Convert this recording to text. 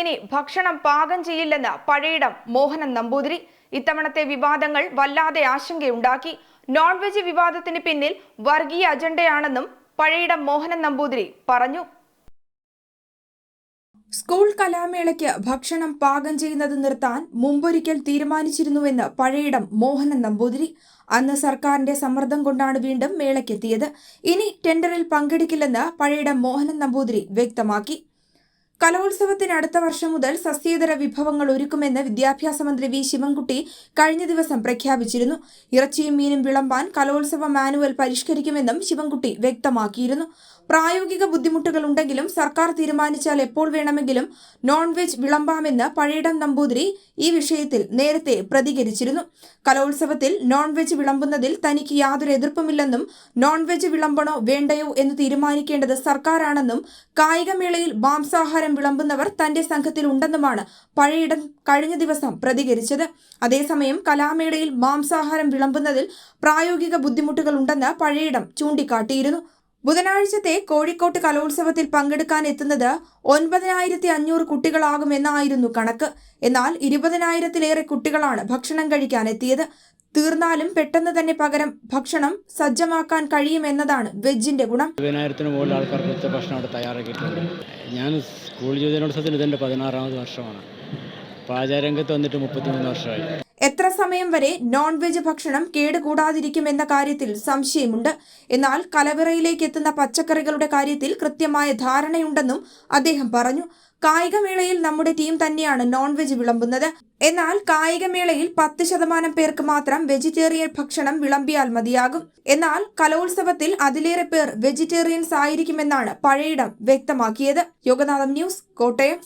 ഇനി ഭക്ഷണം പാകം ചെയ്യില്ലെന്ന് പഴയിടം മോഹനൻ നമ്പൂതിരി. ഇത്തവണത്തെ വിവാദങ്ങൾ വല്ലാതെ ആശങ്കയുണ്ടാക്കി. നോൺ വെജ് വിവാദത്തിന് പിന്നിൽ വർഗീയ അജണ്ടയാണെന്നും പഴയിടം മോഹനൻ നമ്പൂതിരി പറഞ്ഞു. സ്കൂൾ കലാമേളയ്ക്ക് ഭക്ഷണം പാകം ചെയ്യുന്നത് നിർത്താൻ മുമ്പൊരിക്കൽ തീരുമാനിച്ചിരുന്നുവെന്ന് പഴയിടം മോഹനൻ നമ്പൂതിരി. അന്ന് സർക്കാരിന്റെ സമ്മർദ്ദം കൊണ്ടാണ് വീണ്ടും മേളയ്ക്കെത്തിയത്. ഇനി ടെൻഡറിൽ പങ്കെടുക്കില്ലെന്ന് പഴയിടം മോഹനൻ നമ്പൂതിരി വ്യക്തമാക്കി. കലോത്സവത്തിന് അടുത്ത വർഷം മുതൽ സസ്യേതര വിഭവങ്ങൾ ഒരുക്കുമെന്ന് വിദ്യാഭ്യാസ മന്ത്രി വി ശിവൻകുട്ടി കഴിഞ്ഞ ദിവസം പ്രഖ്യാപിച്ചിരുന്നു. ഇറച്ചിയും മീനും വിളമ്പാൻ കലോത്സവ മാനുവൽ പരിഷ്കരിക്കുമെന്നും ശിവൻകുട്ടി വ്യക്തമാക്കിയിരുന്നു. പ്രായോഗിക ബുദ്ധിമുട്ടുകൾ ഉണ്ടെങ്കിലും സർക്കാർ തീരുമാനിച്ചാൽ എപ്പോൾ വേണമെങ്കിലും നോൺ വെജ് വിളമ്പാമെന്ന് പഴയിടം നമ്പൂതിരി ഈ വിഷയത്തിൽ നേരത്തെ പ്രതികരിച്ചിരുന്നു. കലോത്സവത്തിൽ നോൺ വെജ് വിളമ്പുന്നതിൽ തനിക്ക് യാതൊരു എതിർപ്പുമില്ലെന്നും നോൺ വെജ് വിളമ്പണോ വേണ്ടയോ എന്ന് തീരുമാനിക്കേണ്ടത് സർക്കാരാണെന്നും കായികമേളയിൽ മാംസാഹാരം വിളമ്പുന്നവർ തന്റെ സംഘത്തിൽ ഉണ്ടെന്നുമാണ് പഴയിടം കഴിഞ്ഞ ദിവസം പ്രതികരിച്ചത്. അതേസമയം കലാമേളയിൽ മാംസാഹാരം വിളമ്പുന്നതിൽ പ്രായോഗിക ബുദ്ധിമുട്ടുകൾ ഉണ്ടെന്ന് പഴയിടം ചൂണ്ടിക്കാട്ടിയിരുന്നു. ബുധനാഴ്ചത്തെ കോഴിക്കോട്ട് കലോത്സവത്തിൽ പങ്കെടുക്കാൻ എത്തുന്നത് ഒൻപതിനായിരത്തി അഞ്ഞൂറ് കുട്ടികളാകുമെന്നായിരുന്നു കണക്ക്. എന്നാൽ ഇരുപതിനായിരത്തിലേറെ കുട്ടികളാണ് ഭക്ഷണം കഴിക്കാൻ എത്തിയത്. തീർന്നാലും പെട്ടെന്ന് തന്നെ പകരം ഭക്ഷണം സജ്ജമാക്കാൻ കഴിയുമെന്നതാണ് വെജിന്റെ ഗുണം. ഇരുപതിനായിരത്തിന് മുകളിൽ ആൾക്കാർക്ക് ഭക്ഷണം അവിടെ തയ്യാറാക്കിയിട്ടുണ്ട് ഞാൻ സ്കൂൾ ജ്യോതിനോത്സവത്തിൽ ഇതെന്റെ പതിനാറാമത് വർഷമാണ്. പാചകരംഗത്ത് വന്നിട്ട് മുപ്പത്തിമൂന്ന് വർഷമായി. എത്ര സമയം വരെ നോൺ വെജ് ഭക്ഷണം കേടുകൂടാതിരിക്കുമെന്ന കാര്യത്തിൽ സംശയമുണ്ട്. എന്നാൽ കലവറയിലേക്ക് എത്തുന്ന പച്ചക്കറികളുടെ കാര്യത്തിൽ കൃത്യമായ ധാരണയുണ്ടെന്നും അദ്ദേഹം പറഞ്ഞു. കായികമേളയിൽ നമ്മുടെ ടീം തന്നെയാണ് നോൺ വെജ് വിളമ്പുന്നത്. എന്നാൽ കായികമേളയിൽ പത്ത് ശതമാനം പേർക്ക് മാത്രം വെജിറ്റേറിയൻ ഭക്ഷണം വിളമ്പിയാൽ മതിയാകും. എന്നാൽ കലോത്സവത്തിൽ അതിലേറെ പേർ വെജിറ്റേറിയൻസ് ആയിരിക്കുമെന്നാണ് പഴയിടം വ്യക്തമാക്കിയത്. യോഗനാഥം ന്യൂസ് കോട്ടയം.